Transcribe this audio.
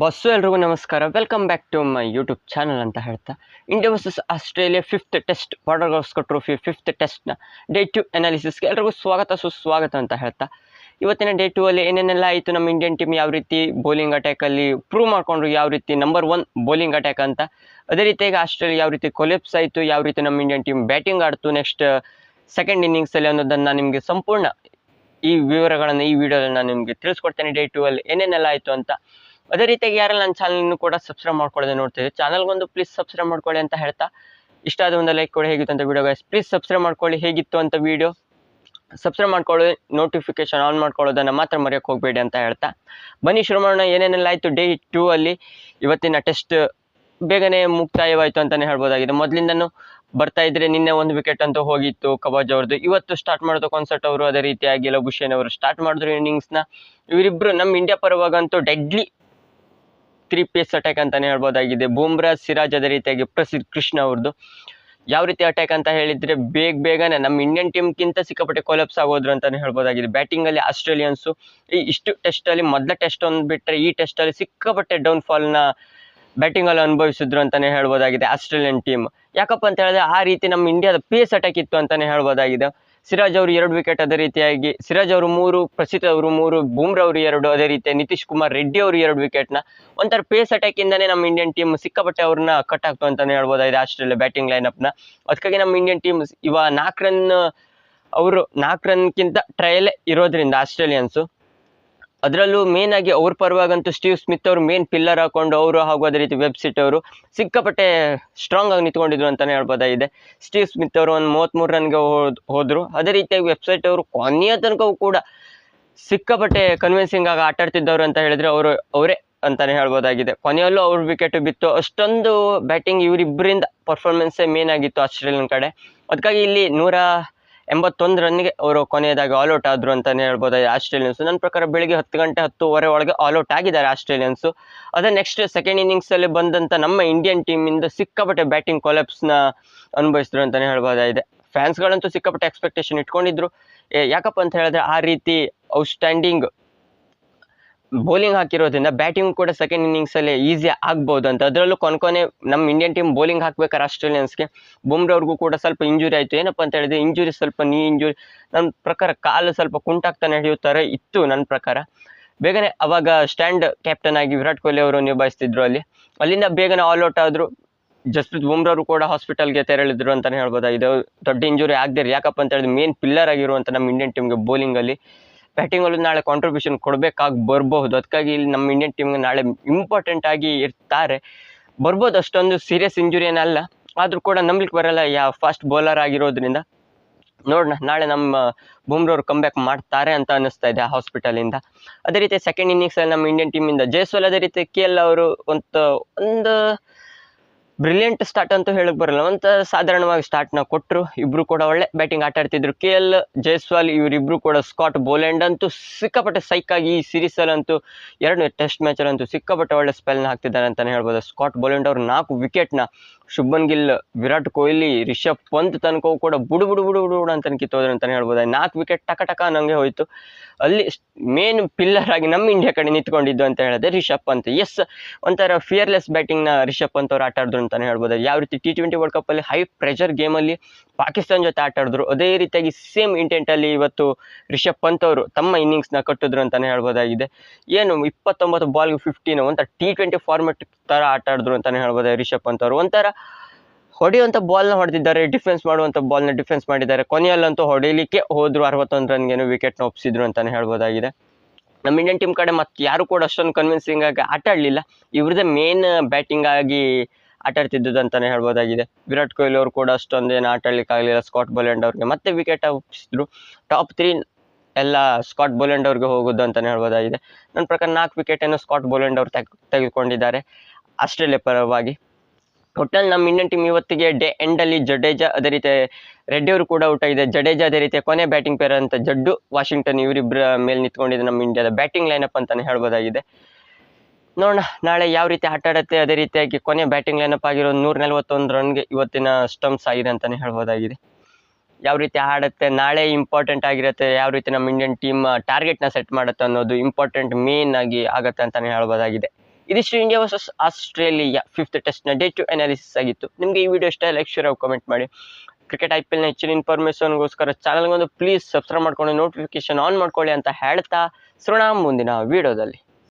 Bus ಎಲ್ರಿಗೂ ನಮಸ್ಕಾರ. Welcome back to my YouTube channel ಅಂತ ಹೇಳ್ತಾ. India versus Australia fifth test Border Gavaskar trophy fifth ಟೆಸ್ಟ್ನ day two ಅನಾಲಿಸಿಸ್ಗೆ ಎಲ್ರಿಗೂ ಸ್ವಾಗತ, ಸುಸ್ವಾಗತ ಅಂತ ಹೇಳ್ತಾ. ಇವತ್ತಿನ ಡೇ ಟು ಅಲ್ಲಿ ಏನೇನೆಲ್ಲ ಆಯಿತು, ನಮ್ಮ ಇಂಡಿಯನ್ ಟೀಮ್ ಯಾವ ರೀತಿ ಬೌಲಿಂಗ್ ಅಟ್ಯಾಕಲ್ಲಿ ಪ್ರೂವ್ ಮಾಡಿಕೊಂಡ್ರು, ಯಾವ ರೀತಿ ನಂಬರ್ ಒನ್ ಬೌಲಿಂಗ್ ಅಟ್ಯಾಕ್ ಅಂತ. ಅದೇ ರೀತಿಯಾಗಿ ಆಸ್ಟ್ರೇಲಿಯಾ ಯಾವ ರೀತಿ ಕೊಲೆಪ್ಸ್ ಆಯಿತು, ಯಾವ ರೀತಿ ನಮ್ಮ ಇಂಡಿಯನ್ ಟೀಮ್ ಬ್ಯಾಟಿಂಗ್ ಆಡ್ತು ನೆಕ್ಸ್ಟ್ ಸೆಕೆಂಡ್ ಇನ್ನಿಂಗ್ಸಲ್ಲಿ ಅನ್ನೋದನ್ನು ನಿಮಗೆ ಸಂಪೂರ್ಣ ಈ ವಿವರಗಳನ್ನು, ಈ ವಿಡಿಯೋದಲ್ಲಿ ನಾನು ನಿಮಗೆ ತಿಳಿಸ್ಕೊಡ್ತೇನೆ ಡೇ ಟು ಅಲ್ಲಿ ಏನೇನೆಲ್ಲ ಆಯಿತು ಅಂತ. ಅದೇ ರೀತಿಯಾಗಿ ಯಾರೆಲ್ಲ ನನ್ನ ಚಾನಲ್ನು ಕೂಡ ಸಬ್ಸ್ಕ್ರೈಬ್ ಮಾಡ್ಕೊಳ್ಳೋದೇ ನೋಡ್ತೀವಿ ಚಾನಲ್ಗೊಂದು ಪ್ಲೀಸ್ ಸಬ್ಸ್ಕ್ರೈಬ್ ಮಾಡ್ಕೊಳ್ಳಿ ಅಂತ ಹೇಳ್ತಾ, ಇಷ್ಟ ಆದ ಒಂದು ಲೈಕ್ ಕೊಡಿ, ಹೇಗಿತ್ತು ಅಂತ ವೀಡಿಯೋ ಗೈಸ್ ಪ್ಲೀಸ್ ಸಬ್ಸ್ಕ್ರೈಬ್ ಮಾಡ್ಕೊಳ್ಳಿ, ಹೇಗಿತ್ತು ಅಂತ ವಿಡಿಯೋ ಸಬ್ಸ್ಕ್ರೈಬ್ ಮಾಡ್ಕೊಳ್ಳಿ ನೋಟಿಫಿಕೇಶನ್ ಆನ್ ಮಾಡ್ಕೊಳ್ಳೋದನ್ನು ಮಾತ್ರ ಮರೆಯೋಕೆ ಹೋಗಬೇಡಿ ಅಂತ ಹೇಳ್ತಾ, ಬನ್ನಿ ಶುರು ಮಾಡೋಣ, ಏನೇನೆಲ್ಲ ಆಯಿತು ಡೇ ಟೂ ಅಲ್ಲಿ, ಇವತ್ತಿನ ಟೆಸ್ಟ್ ಬೇಗನೆ ಮುಕ್ತಾಯವಾಯಿತು ಅಂತಲೇ ಹೇಳ್ಬೋದಾಗಿದೆ. ಮೊದಲಿಂದನೂ ಬರ್ತಾ ಇದ್ರೆ ನಿನ್ನೆ ಒಂದು ವಿಕೆಟ್ ಅಂತೂ ಹೋಗಿತ್ತು ಕಬಾಜ್ ಅವ್ರದ್ದು ಇವತ್ತು ಸ್ಟಾರ್ಟ್ ಮಾಡೋದು ಕಾನ್ಸರ್ಟ್ ಅವರು, ಅದೇ ರೀತಿಯಾಗಿ ಲಘುಶೇನ್ ಅವರು ಸ್ಟಾರ್ಟ್ ಮಾಡಿದ್ರು ಇನ್ನಿಂಗ್ಸ್ನ ಇವರಿಬ್ರು ನಮ್ಮ ಇಂಡಿಯಾ ಪರವಾಗಂತೂ ಡೆಡ್ಲಿ ತ್ರೀ ಪೇಸ್ ಅಟ್ಯಾಕ್ ಅಂತಾನೆ ಹೇಳ್ಬೋದಾಗಿದೆ. ಬೂಮ್ರಾ ಸಿರಾಜ್ ಅದೇ ರೀತಿಯಾಗಿ ಪ್ರಸಿದ್ಧ ಕೃಷ್ಣ ಅವ್ರದ್ದು ಯಾವ ರೀತಿ ಅಟ್ಯಾಕ್ ಅಂತ ಹೇಳಿದ್ರೆ ಬೇಗ ಬೇಗನೆ ನಮ್ಮ ಇಂಡಿಯನ್ ಟೀಮ್ಗಿಂತ ಸಿಕ್ಕಾಪಟ್ಟೆ ಕೊಲಪ್ಸ್ ಆಗೋದ್ರು ಅಂತಾನೆ ಹೇಳ್ಬೋದಾಗಿದೆ. ಬ್ಯಾಟಿಂಗ್ ಅಲ್ಲಿ ಆಸ್ಟ್ರೇಲಿಯನ್ಸು ಈ ಇಷ್ಟು ಟೆಸ್ಟ್ ಅಲ್ಲಿ ಮೊದಲ ಟೆಸ್ಟ್ ಒಂದು ಬಿಟ್ಟರೆ ಈ ಟೆಸ್ಟ್ ಅಲ್ಲಿ ಸಿಕ್ಕಾಪಟ್ಟೆ ಡೌನ್ಫಾಲ್ನ ಬ್ಯಾಟಿಂಗ್ ಅಲ್ಲಿ ಅನುಭವಿಸಿದ್ರು ಅಂತಾನೆ ಹೇಳ್ಬೋದಾಗಿದೆ ಆಸ್ಟ್ರೇಲಿಯನ್ ಟೀಮ್ ಯಾಕಪ್ಪ ಅಂತ ಹೇಳಿದ್ರೆ ಆ ರೀತಿ ನಮ್ಮ ಇಂಡಿಯಾದ ಪೇಸ್ ಅಟ್ಯಾಕ್ ಇತ್ತು ಅಂತಾನೆ ಹೇಳ್ಬೋದಾಗಿದೆ. ಸಿರಾಜ್ ಅವರು ಎರಡು ವಿಕೆಟ್ ಅದೇ ರೀತಿಯಾಗಿ, ಸಿರಾಜ್ ಅವರು ಮೂರು, ಪ್ರಸಿದ್ಧ ಅವರು ಮೂರು, ಬೂಮ್ರಾ ಅವರು ಎರಡು, ಅದೇ ರೀತಿ ನಿತೀಶ್ ಕುಮಾರ್ ರೆಡ್ಡಿ ಅವರು ಎರಡು ವಿಕೆಟ್ನ ಒಂಥರ ಪೇಸ್ ಅಟ್ಯಾಕ್ ಇಂದಾನೆ ನಮ್ಮ ಇಂಡಿಯನ್ ಟೀಮ್ ಸಿಕ್ಕಾಪಟ್ಟೆ ಅವ್ರನ್ನ ಕಟ್ ಆಗ್ತು ಅಂತಾನೆ ಹೇಳ್ಬೋದಾಗಿದೆ ಆಸ್ಟ್ರೇಲಿಯಾ ಬ್ಯಾಟಿಂಗ್ ಲೈನಪ್ನ ಅದಕ್ಕಾಗಿ ನಮ್ಮ ಇಂಡಿಯನ್ ಟೀಮ್ ಇವ ನಾಲ್ಕು ರನ್ ಅವರು ನಾಲ್ಕು ರನ್ಗಿಂತ ಟ್ರಯಲ್ ಇರೋದ್ರಿಂದ ಆಸ್ಟ್ರೇಲಿಯನ್ಸು. ಅದರಲ್ಲೂ ಮೇನ್ ಆಗಿ ಅವ್ರ ಪರವಾಗಂತೂ ಸ್ಟೀವ್ ಸ್ಮಿತ್ ಅವರು ಮೇನ್ ಪಿಲ್ಲರ್ ಹಾಕೊಂಡು ಅವರು ಹಾಗೂ ಅದೇ ರೀತಿ ವೆಬ್ಸೈಟ್ ಅವರು ಸಿಕ್ಕಾಪಟ್ಟೆ ಸ್ಟ್ರಾಂಗ್ ಆಗಿ ನಿಂತ್ಕೊಂಡಿದ್ರು ಅಂತಾನೆ ಹೇಳ್ಬೋದಾಗಿದೆ ಸ್ಟೀವ್ ಸ್ಮಿತ್ ಅವರು ಒಂದು ಮೂವತ್ತ್ಮೂರು ರನ್ಗೆ ಹೋದ್ ಹೋದ್ರು. ಅದೇ ರೀತಿಯಾಗಿ ವೆಬ್ಸೈಟ್ ಅವರು ಕೊನೆಯ ತನಕವೂ ಕೂಡ ಸಿಕ್ಕಾಪಟ್ಟೆ ಕನ್ವಿನ್ಸಿಂಗ್ ಆಗಿ ಆಟ ಆಡ್ತಿದ್ದವ್ರು ಅಂತ ಹೇಳಿದ್ರೆ ಅವರು, ಅವರೇ ಅಂತಲೇ ಹೇಳ್ಬೋದಾಗಿದೆ. ಕೊನೆಯಲ್ಲೂ ಅವ್ರ ವಿಕೆಟ್ ಬಿತ್ತು. ಅಷ್ಟೊಂದು ಬ್ಯಾಟಿಂಗ್ ಇವರಿಬ್ಬರಿಂದ ಪರ್ಫಾರ್ಮೆನ್ಸೇ ಮೇನ್ ಆಗಿತ್ತು ಆಸ್ಟ್ರೇಲಿಯನ್ ಕಡೆ. ಅದಕ್ಕಾಗಿ ಇಲ್ಲಿ ನೂರ ಎಂಬತ್ತೊಂದು ರನ್ಗೆ ಅವರು ಕೊನೆಯದಾಗಿ ಆಲ್ ಔಟ್ ಆದ್ರು ಅಂತಾನೆ ಹೇಳ್ಬೋದು ಆಸ್ಟ್ರೇಲಿಯನ್ಸ್. ನನ್ನ ಪ್ರಕಾರ ಬೆಳಿಗ್ಗೆ ಹತ್ತು ಗಂಟೆ ಹತ್ತುವರೆ ಒಳಗೆ ಆಲ್ ಔಟ್ ಆಗಿದ್ದಾರೆ ಆಸ್ಟ್ರೇಲಿಯನ್ಸು. ಅದೇ ನೆಕ್ಸ್ಟ್ ಸೆಕೆಂಡ್ ಇನ್ನಿಂಗ್ಸಲ್ಲಿ ಬಂದಂಥ ನಮ್ಮ ಇಂಡಿಯನ್ ಟೀಮಿಂದ ಸಿಕ್ಕಾಪಟ್ಟೆ ಬ್ಯಾಟಿಂಗ್ ಕೊಲೆಪ್ಸ್ನ ಅನುಭವಿಸಿದ್ರು ಅಂತಲೇ ಹೇಳ್ಬೋದಾಗಿದೆ. ಫ್ಯಾನ್ಸ್ಗಳಂತೂ ಸಿಕ್ಕಾಪಟ್ಟೆ ಎಕ್ಸ್ಪೆಕ್ಟೇಷನ್ ಇಟ್ಕೊಂಡಿದ್ರು. ಯಾಕಪ್ಪ ಅಂತ ಹೇಳಿದ್ರೆ ಆ ರೀತಿ ಔಟ್ಸ್ಟ್ಯಾಂಡಿಂಗ್ ಬೌಲಿಂಗ್ ಹಾಕಿರೋದ್ರಿಂದ ಬ್ಯಾಟಿಂಗ್ ಕೂಡ ಸೆಕೆಂಡ್ ಇನ್ನಿಂಗ್ಸಲ್ಲಿ ಈಸಿ ಆಗ್ಬೋದು ಅಂತ. ಅದರಲ್ಲೂ ಕೊನೆ ನಮ್ಮ ಇಂಡಿಯನ್ ಟೀಮ್ ಬೌಲಿಂಗ್ ಹಾಕ್ಬೇಕಾದ್ರೆ ಆಸ್ಟ್ರೇಲಿಯನ್ಸ್ಗೆ ಬುಮ್ರಾ ಅವ್ರಿಗೂ ಕೂಡ ಸ್ವಲ್ಪ ಇಂಜುರಿ ಆಯಿತು. ಏನಪ್ಪ ಅಂತ ಹೇಳಿದ್ರೆ ಇಂಜುರಿ ಸ್ವಲ್ಪ ನೀ ಇಂಜುರಿ ನನ್ನ ಪ್ರಕಾರ ಕಾಲು ಸ್ವಲ್ಪ ಕುಂಟಾಗ್ತಾ ನಡೆಯುತ್ತಾರೆ ಇತ್ತು ನನ್ನ ಪ್ರಕಾರ. ಬೇಗನೆ ಅವಾಗ ಸ್ಟ್ಯಾಂಡ್ ಕ್ಯಾಪ್ಟನ್ ಆಗಿ ವಿರಾಟ್ ಕೊಹ್ಲಿ ಅವರು ನಿಭಾಯಿಸ್ತಿದ್ರು ಅಲ್ಲಿ. ಅಲ್ಲಿಂದ ಬೇಗನೆ ಆಲ್ ಔಟ್ ಆದರು. ಜಸ್ಪ್ರೀತ್ ಬುಮ್ರಾ ಅವರು ಕೂಡ ಹಾಸ್ಪಿಟಲ್ಗೆ ತೆರಳಿದ್ರು ಅಂತಲೇ ಹೇಳ್ಬೋದಾಗಿದೆ. ದೊಡ್ಡ ಇಂಜುರಿ ಆಗದೆ ಯಾಕಪ್ಪ ಅಂತ ಹೇಳಿದ್ರೆ ಮೇನ್ ಪಿಲ್ಲರ್ ಆಗಿರುವಂಥ ನಮ್ಮ ಇಂಡಿಯನ್ ಟೀಮ್ಗೆ ಬೌಲಿಂಗಲ್ಲಿ ಬ್ಯಾಟಿಂಗಲ್ಲೂ ನಾಳೆ ಕಾಂಟ್ರಿಬ್ಯೂಷನ್ ಕೊಡಬೇಕಾಗಿ ಬರಬಹುದು. ಅದಕ್ಕಾಗಿ ಇಲ್ಲಿ ನಮ್ಮ ಇಂಡಿಯನ್ ಟೀಮ್ಗೆ ನಾಳೆ ಇಂಪಾರ್ಟೆಂಟ್ ಆಗಿ ಇರ್ತಾರೆ. ಬರ್ಬೋದು ಅಷ್ಟೊಂದು ಸೀರಿಯಸ್ ಇಂಜುರಿ ಏನಲ್ಲ. ಆದರೂ ಕೂಡ ನಂಬಲಿಕ್ಕೆ ಬರಲ್ಲ, ಯಾ ಫಾಸ್ಟ್ ಬೌಲರ್ ಆಗಿರೋದ್ರಿಂದ. ನೋಡೋಣ, ನಾಳೆ ನಮ್ಮ ಬುಮ್ರವ್ರು ಕಂಬ್ಯಾಕ್ ಮಾಡ್ತಾರೆ ಅಂತ ಅನ್ನಿಸ್ತಾ ಇದೆ ಹಾಸ್ಪಿಟಲಿಂದ ಅದೇ ರೀತಿ ಸೆಕೆಂಡ್ ಇನ್ನಿಂಗ್ಸಲ್ಲಿ ನಮ್ಮ ಇಂಡಿಯನ್ ಟೀಮಿಂದ ಜೈಸ್ವಾಲ್ ಅದೇ ರೀತಿ ಕೆ ಎಲ್ ಅವರು ಒಂದು ಒಂದು ಬ್ರಿಲಿಯಂಟ್ ಸ್ಟಾರ್ಟ್ ಅಂತೂ ಹೇಳಕ್ ಬರಲ್ಲ. ಅಂತ ಸಾಧಾರಣವಾಗಿ ಸ್ಟಾರ್ಟ್ನ ಕೊಟ್ಟರು ಇಬ್ರು ಕೂಡ ಒಳ್ಳೆ ಬ್ಯಾಟಿಂಗ್ ಆಟ ಆಡ್ತಿದ್ರು. ಕೆ ಎಲ್ ಜೈಸ್ವಾಲ್ ಇವರಿಬ್ರು ಕೂಡ ಸ್ಕಾಟ್ ಬೋಲೆಂಡ್ ಅಂತೂ ಸಿಕ್ಕಾಪಟ್ಟೆ ಸೈಕಾಗಿ ಈ ಸೀರೀಸಲ್ಲಂತೂ ಎರಡು ಟೆಸ್ಟ್ ಮ್ಯಾಚಲ್ಲಂತೂ ಸಿಕ್ಕಾಪಟ್ಟೆ ಒಳ್ಳೆ ಸ್ಪೆಲ್ನ ಹಾಕ್ತಿದ್ದಾರೆ ಅಂತಲೇ ಹೇಳ್ಬೋದು. ಸ್ಕಾಟ್ ಬೋಲೆಂಡ್ ಅವರು ನಾಲ್ಕು ವಿಕೆಟ್ನ ಶುಭನ್ ಗಿಲ್, ವಿರಾಟ್ ಕೊಹ್ಲಿ, ರಿಷಬ್ ಪಂತ್ ತನಕ ಕೂಡ ಬುಡು ಬುಡು ಬುಡು ಬುಡು ಅಂತ ಕಿತ್ತೋದ್ರೆ ಅಂತಲೇ ಹೇಳ್ಬೋದು. ನಾಲ್ಕು ವಿಕೆಟ್ ಟಕ ಟಕ ನಂಗೆ ಹೋಯಿತು. ಅಲ್ಲಿ ಮೇನ್ ಪಿಲ್ಲರ್ ಆಗಿ ನಮ್ಮ ಇಂಡಿಯಾ ಕಡೆ ನಿಂತ್ಕೊಂಡಿದ್ದು ಅಂತ ಹೇಳಿದ್ರೆ ರಿಷಬ್ ಪಂತ್. ಎಸ್ ಒಂಥರ ಫಿಯರ್ಲೆಸ್ ಬ್ಯಾಟಿಂಗ್ನ ರಿಷಬ್ ಪಂತ್ ಅವ್ರು ಆಟ ಆಡಿದ್ರು ಅಂತಾನೆ ಹೇಳ್ಬೋದು. ಯಾವ ರೀತಿ ಟಿ ಟ್ವೆಂಟಿ ವರ್ಲ್ಡ್ ಕಪ್ಪಲ್ಲಿ ಹೈ ಪ್ರೆಷರ್ ಗೇಮಲ್ಲಿ ಪಾಕಿಸ್ತಾನ ಜೊತೆ ಆಟ ಆಡಿದ್ರು ಅದೇ ರೀತಿಯಾಗಿ ಸೇಮ್ ಇಂಟೆಂಟಲ್ಲಿ ಇವತ್ತು ರಿಷಬ್ ಪಂತ್ ಅವರು ತಮ್ಮ ಇನ್ನಿಂಗ್ಸ್ನ ಕಟ್ಟಿದ್ರು ಅಂತಲೇ ಹೇಳ್ಬೋದಾಗಿದೆ. ಏನು, ಇಪ್ಪತ್ತೊಂಬತ್ತು ಬಾಲ್ಗೆ ಫಿಫ್ಟೀನ್ ಒಂಥರ ಟಿ ಟ್ವೆಂಟಿ ಫಾರ್ಮೆಟ್ ಥರ ಆಟ ಆಡಿದ್ರು ಅಂತಾನೆ ಹೇಳ್ಬೋದು, ರಿಷಬ್ ಪಂತ್ ಅವರು. ಒಂಥರ ಹೊಡೆಯುವಂಥ ಬಾಲ್ನ ಹೊಡೆದಿದ್ದಾರೆ ಡಿಫೆನ್ಸ್ ಮಾಡುವಂಥ ಬಾಲ್ನ ಡಿಫೆನ್ಸ್ ಮಾಡಿದ್ದಾರೆ. ಕೊನೆಯಲ್ಲಂತೂ ಹೊಡೆಯಲಿಕ್ಕೆ ಹೋದರು ಅರವತ್ತೊಂದು ರನ್ಗೇನು ವಿಕೆಟ್ನ ಒಪ್ಪಿಸಿದ್ರು ಅಂತಾನೆ ಹೇಳ್ಬೋದಾಗಿದೆ. ನಮ್ಮ ಇಂಡಿಯನ್ ಟೀಮ್ ಕಡೆ ಮತ್ತೆ ಯಾರು ಕೂಡ ಅಷ್ಟೊಂದು ಕನ್ವಿನ್ಸಿಂಗ್ ಆಗಿ ಆಟ ಆಡಲಿಲ್ಲ. ಇವ್ರದ್ದೇ ಮೇನ್ ಬ್ಯಾಟಿಂಗ್ ಆಗಿ ಆಟ ಆಡ್ತಿದ್ದುದು ಅಂತಾನೆ ಹೇಳ್ಬೋದಾಗಿದೆ. ವಿರಾಟ್ ಕೊಹ್ಲಿ ಅವರು ಕೂಡ ಅಷ್ಟೊಂದು ಏನು ಆಟ ಸ್ಕಾಟ್ ಬೋಲೆಂಡ್ ಅವ್ರಿಗೆ ಮತ್ತೆ ವಿಕೆಟ್ ಒಪ್ಪಿಸಿದ್ರು ಟಾಪ್ ತ್ರೀ ಎಲ್ಲ ಸ್ಕಾಟ್ ಬೋಲೆಂಡ್ ಅವ್ರಿಗೆ ಹೋಗೋದು ಅಂತಾನೆ ಹೇಳ್ಬೋದಾಗಿದೆ. ನನ್ನ ಪ್ರಕಾರ ನಾಲ್ಕು ವಿಕೆಟನ್ನು ಸ್ಕಾಟ್ ಬೋಲೆಂಡ್ ಅವರು ತೆಗ್, ತೆಗೆದುಕೊಂಡಿದ್ದಾರೆ. ಆಸ್ಟ್ರೇಲಿಯಾ ಪರವಾಗಿ. ಟೋಟಲ್ ನಮ್ಮ ಇಂಡಿಯನ್ ಟೀಮ್ ಇವತ್ತಿಗೆ ಡೇ ಎಂಡಲ್ಲಿ ಜಡೇಜಾ ಅದೇ ರೀತಿ ರೆಡ್ಡಿ ಅವರು ಕೂಡ ಔಟ್ ಆಗಿದೆ ಜಡೇಜಾ ಅದೇ ರೀತಿ ಕೊನೆ ಬ್ಯಾಟಿಂಗ್ ಪೇರ್ ಅಂತ ಜಡ್ಡು ವಾಷಿಂಗ್ಟನ್ ಇವರಿಬ್ಬರ ಮೇಲೆ ನಿಂತ್ಕೊಂಡಿದೆ ನಮ್ಮ ಇಂಡಿಯಾದ ಬ್ಯಾಟಿಂಗ್ ಲೈನಪ್ ಅಂತಲೇ ಹೇಳ್ಬೋದಾಗಿದೆ. ನೋಡೋಣ, ನಾಳೆ ಯಾವ ರೀತಿ ಆಟ ಆಡುತ್ತೆ, ಅದೇ ರೀತಿಯಾಗಿ ಕೊನೆ ಬ್ಯಾಟಿಂಗ್ ಲೈನಪ್ ಆಗಿರೋ ನೂರ ನಲ್ವತ್ತೊಂದು ರನ್ಗೆ ಇವತ್ತಿನ ಸ್ಟಂಪ್ಸ್ ಆಗಿದೆ ಅಂತಲೇ ಹೇಳ್ಬೋದಾಗಿದೆ. ಯಾವ ರೀತಿ ಆಡುತ್ತೆ, ನಾಳೆ ಇಂಪಾರ್ಟೆಂಟ್ ಆಗಿರುತ್ತೆ, ಯಾವ ರೀತಿ ನಮ್ಮ ಇಂಡಿಯನ್ ಟೀಮ್ ಟಾರ್ಗೆಟ್ನ ಸೆಟ್ ಮಾಡುತ್ತೆ ಅನ್ನೋದು ಇಂಪಾರ್ಟೆಂಟ್ ಮೇನ್ ಆಗಿ ಆಗುತ್ತೆ ಅಂತಲೇ ಹೇಳ್ಬೋದಾಗಿದೆ. ಇದಿಷ್ಟು ಇಂಡಿಯಾ ವರ್ಸಸ್ ಆಸ್ಟ್ರೇಲಿಯಾ ಫಿಫ್ತ್ ಟೆಸ್ಟ್ನ ಡೇ ಟು ಅನಾಲಿಸಿಸ್ ಆಗಿತ್ತು. ನಿಮಗೆ ಈ ವಿಡಿಯೋ ಇಷ್ಟ ಲೈಕ್ ಶೇರ್ ಕಮೆಂಟ್ ಮಾಡಿ. ಕ್ರಿಕೆಟ್ ಐ ಪಿ ಎಲ್ನ ಹೆಚ್ಚಿನ ಇನ್ಫಾರ್ಮೇಷನ್ಗೋಸ್ಕರ ಚಾನಲ್ಗೊಂದು ಪ್ಲೀಸ್ ಸಬ್ಸ್ಕ್ರೈಬ್ ಮಾಡ್ಕೊಂಡು ನೋಟಿಫಿಕೇಶನ್ ಆನ್ ಮಾಡ್ಕೊಳ್ಳಿ ಅಂತ ಹೇಳ್ತಾ ಸೃಣ ಮುಂದಿನ ವಿಡಿಯೋದಲ್ಲಿ